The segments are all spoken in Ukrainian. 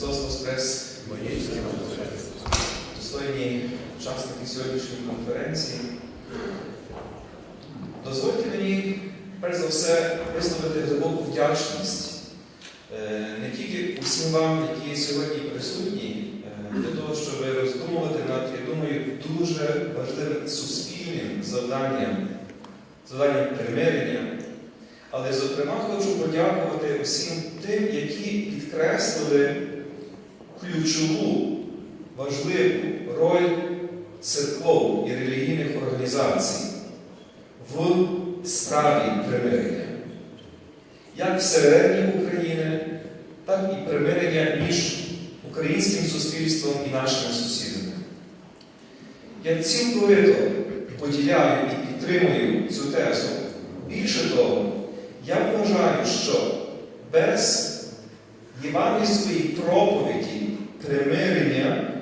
Христос Воскрес! Достойні учасники сьогоднішньої конференції. Дозвольте мені, перш за все, висловити глибоку вдячність е, не тільки усім вам, які сьогодні присутні, е, для того, щоб роздумувати над, я думаю, дуже важливим суспільним завданням, завданням примирення. Але, зокрема, хочу подякувати усім тим, які підкреслили ключову, важливу роль церков і релігійних організацій в справі примирення. Як всередині України, так і примирення між українським суспільством і нашими сусідами. Я цілковито поділяю і підтримую цю тезу. Більше того, я вважаю, що без євангельської проповіді примирення,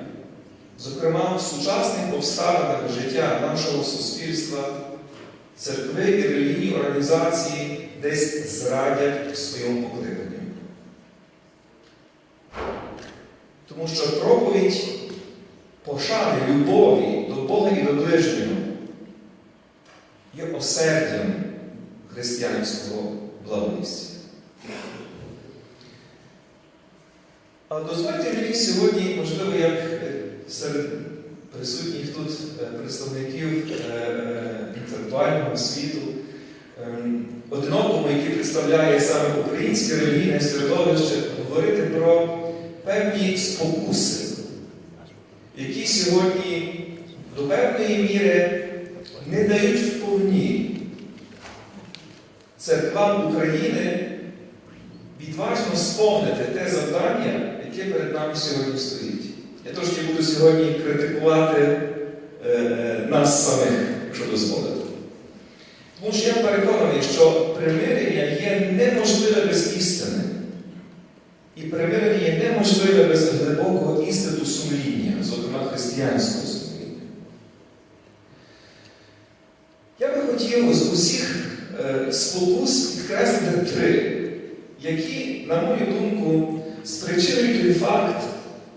зокрема в сучасних обставинах життя нашого суспільства, церкви і релігійні організації десь зрадять в своєму покликанні. Тому що проповідь пошани, любові до Бога і до ближнього є осердям християнського благовістя. А дозвольте мені сьогодні, можливо, як е, серед присутніх тут е, представників е, інтелектуального світу, ем, одинокому, який представляє саме українське релігійне середовище, говорити про певні спокуси, які сьогодні до певної міри не дають вповні церквам України відважно сповнити те завдання, яке перед нами сьогодні стоїть. Я трошки буду сьогодні критикувати е, нас самих, якщо дозволите. Тому що я переконаний, що примирення є неможливе без істини. І примирення є неможливе без глибокого істину сумління, зокрема християнського сумління. Я би хотів з усіх е, спокус підкреслити три, які, на мою думку, спричинують той факт,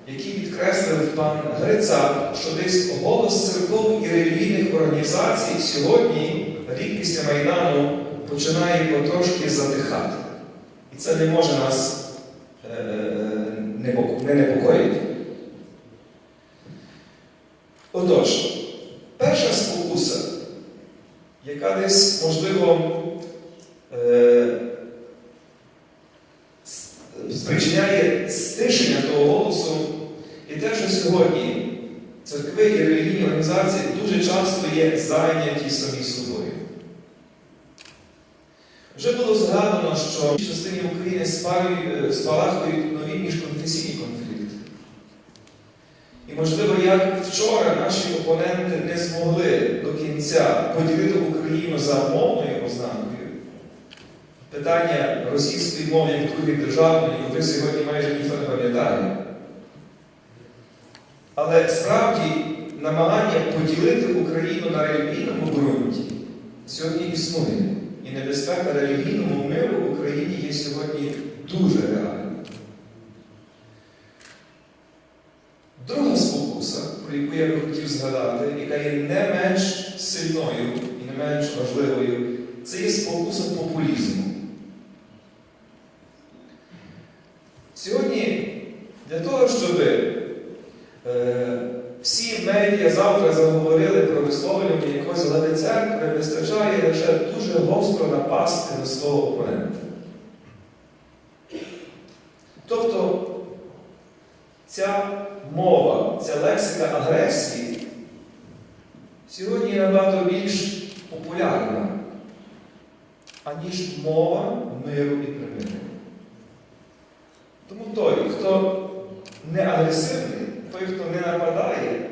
який підкреслив пан Грицак, що десь голос церков і релігійних організацій сьогодні, рік після Майдану, починає потрошки затихати. І це не може нас е, не непокоїти. Отож, перша спокуса, яка десь, можливо, е, спричиняє стишення того голосу, і те, що сьогодні церкви і релігійні організації дуже часто є зайняті самі собою. Вже було згадано, що в частині України спалахують нові міжконфесійні конфлікти. І, можливо, як вчора наші опоненти не змогли до кінця поділити Україну за мовною ознакою, питання російської мови як другої державної, ви сьогодні майже ніхто не пам'ятає. Але справді намагання поділити Україну на релігійному ґрунті сьогодні існує. І небезпека релігійному миру в Україні є сьогодні дуже реальна. Друга спокуса, про яку я би хотів згадати, яка є не менш сильною і не менш важливою, це є спокуса популізму. Сьогодні для е, всі медіа завтра заговорили про висловлювання якогось влади церкви, вистачає лише дуже гостро напасти на свого опонента. Тобто ця мова, ця лексика агресії сьогодні набагато більш популярна, аніж мова миру і примирення. Тому той, хто не агресивний, той, хто не нападає,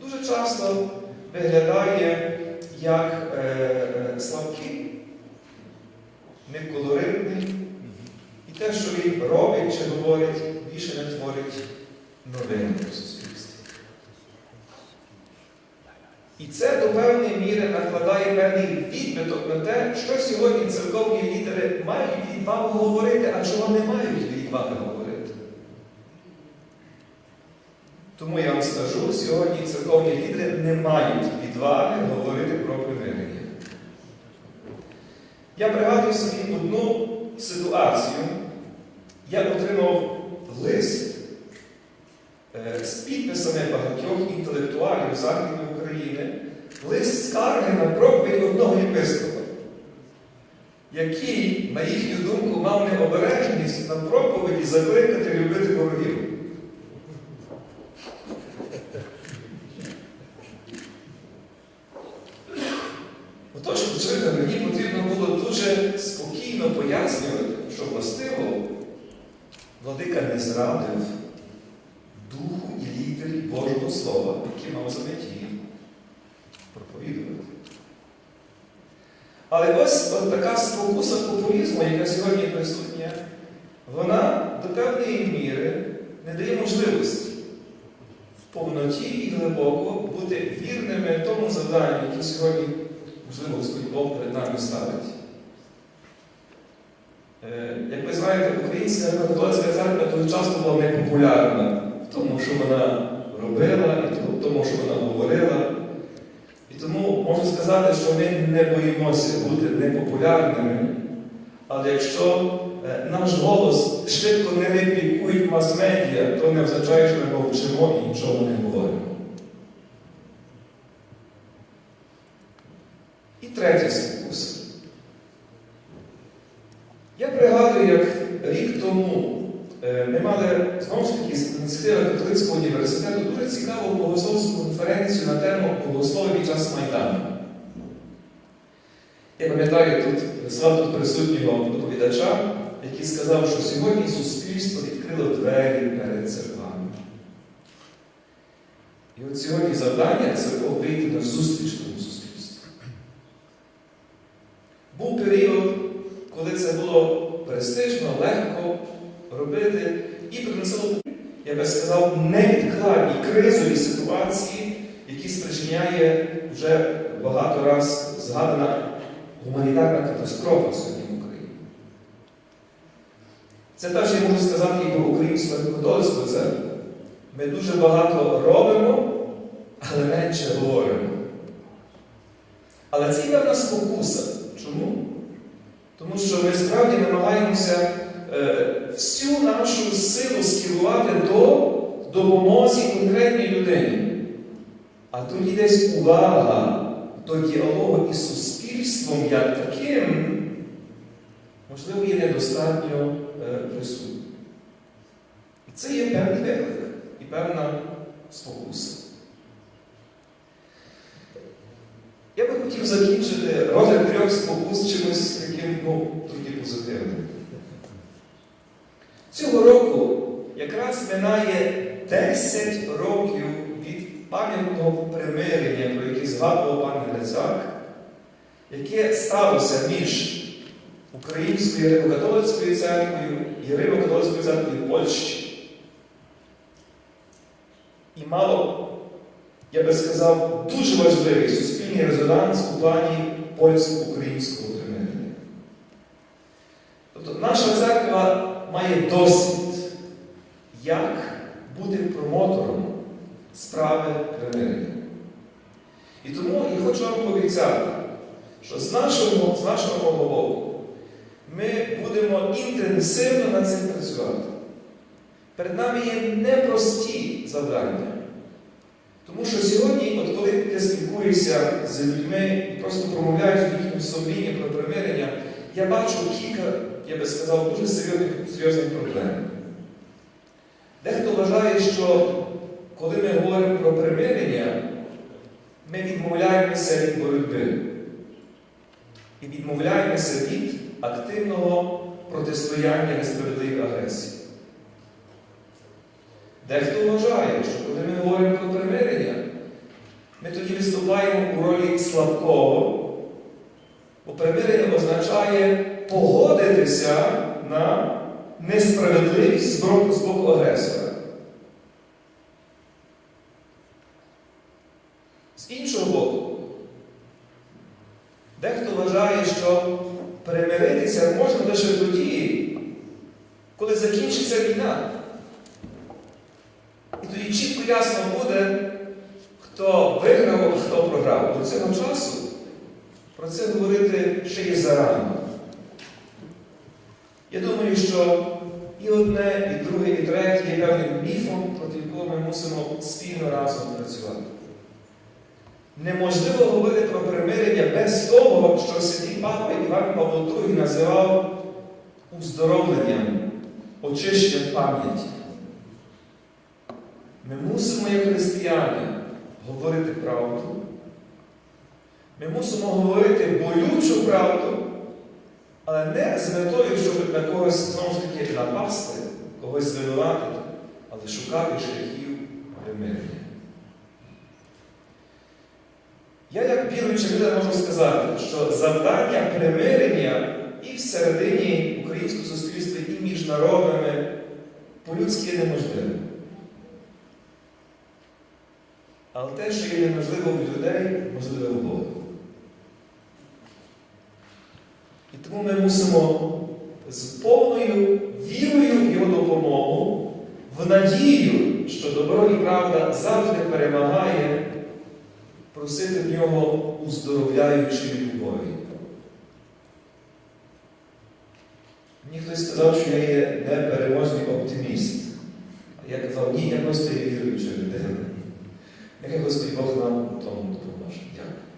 дуже часто виглядає як е, е, слабкий, неколоритний. І те, що він робить чи говорить, більше не творить новини в суспільстві. І це до певної міри накладає певний відбиток на те, що сьогодні церковні лідери мають відвагу говорити, а чого не мають відваги говорити. Тому я вам скажу, сьогодні церковні лідери не мають відваги говорити про примирення. Я пригадую собі одну ситуацію. Я отримав лист е, з підписами багатьох інтелектуалів Західної України, лист скарги на проповідь одного єпископа, який, на їхню думку, мав необережність на проповіді закликати любити ворогів. Отож, очевидно, мені потрібно було дуже спокійно пояснювати, що властиво владика не зрадив духу і літері Божого Слова, які мав за меті проповідувати. Але ось от така спокуса популізму, яка сьогодні присутня, вона до певної міри не дає можливості в повноті і глибоко бути вірними тому завданню, яке сьогодні, можливо, Господь Бог перед нами ставить. Е, Як ви знаєте, українська католицька церква дуже часто була непопулярна в тому, що вона робила, і в тому, що вона говорила. Тому можу сказати, що ми не боїмося бути непопулярними, але якщо е, наш голос швидко не реплікують мас-медіа, то не означає, що ми мовчимо і нічого не говоримо. І третя спокуса. Я пригадую, як рік тому е, ми мали знову ж таки з ініціативи католицького університету дуже цікаву богословську конференцію на тему богослов'я під час Майдану. Я пам'ятаю тут слав тут присутнього доповідача, який сказав, що сьогодні суспільство відкрило двері перед церквами. І от сьогодні завдання церков вийти на зустріч тому суспільству. Був період, коли це було престижно, легко робити і приносило, я би сказав, невідкладні кризові ситуації, які спричиняє вже багато раз згадана гуманітарна катастрофа сьогодні в Україні. Це теж я можу сказати і про українську католицьку церкву. Ми дуже багато робимо, але менше говоримо. Але це є певна спокуса. Чому? Тому що ми справді намагаємося всю нашу силу скерувати до допомозі конкретній людині. А тоді десь увага до діалогу із суспільством як таким, можливо, є недостатньо е, присутня. І це є певний виклик і певна спокуса. Я би хотів закінчити розгляд трьох спокус чимось таким, ну, трохи позитивним. Минає 10 років від пам'ятного примирення, про яке згадував пан Грицак, яке сталося між Українською Римо-католицькою церквою і Римо-католицькою церквою Польщі. І мало я би сказав, дуже важливий суспільний резонанс у плані польсько-українського примирення. Тобто наша церква має досвід, як бути промотором справи примирення. І тому я хочу вам пообіцяти, що з нашого, з нашого боку ми будемо інтенсивно над цим працювати. Перед нами є непрості завдання. Тому що сьогодні, от коли ти спілкуєшся з людьми і просто промовляєш їхнє сумління про примирення, я бачу кілька, я би сказав, дуже серйозних, серйозних проблем. Дехто вважає, що коли ми говоримо про примирення, ми відмовляємося від боротьби і відмовляємося від активного протистояння несправедливій агресії. Дехто вважає, що коли ми говоримо про примирення, ми тоді виступаємо у ролі слабкого, бо примирення означає погодитися на несправедливість з боку, агресора. З іншого боку, дехто вважає, що примиритися можна лише тоді, коли закінчиться війна. І тоді чітко ясно буде, хто виграв, а хто програв. До цього часу про це говорити ще є зарано. Я думаю, що і одне, і друге, і третє є певним міфом, проти якого ми мусимо спільно разом працювати. Неможливо говорити про примирення без того, що святий Папа Іван Павло II називав уздоровленням, очищенням пам'яті. Ми мусимо, як християни, говорити правду. Ми мусимо говорити болючу правду, але не з метою, щоб на когось знову ж таки напасти, когось звинуватити, але шукати шляхів примирення. Я, як віруюча людина, можу сказати, що завдання примирення і всередині українського суспільства, і між народами по-людськи неможливе. Але те, що є неможливо в людей, можливе в Бога. І тому ми мусимо з повною вірою в Його допомогу, в надію, що добро і правда завжди перемагає, просити в нього уздоровляючої любові. Мені хтось сказав, що я є непереможний оптиміст. А я казав, ні, я просто є віруюча людина. Нехай Господь Бог нам тому допоможе. Дякую.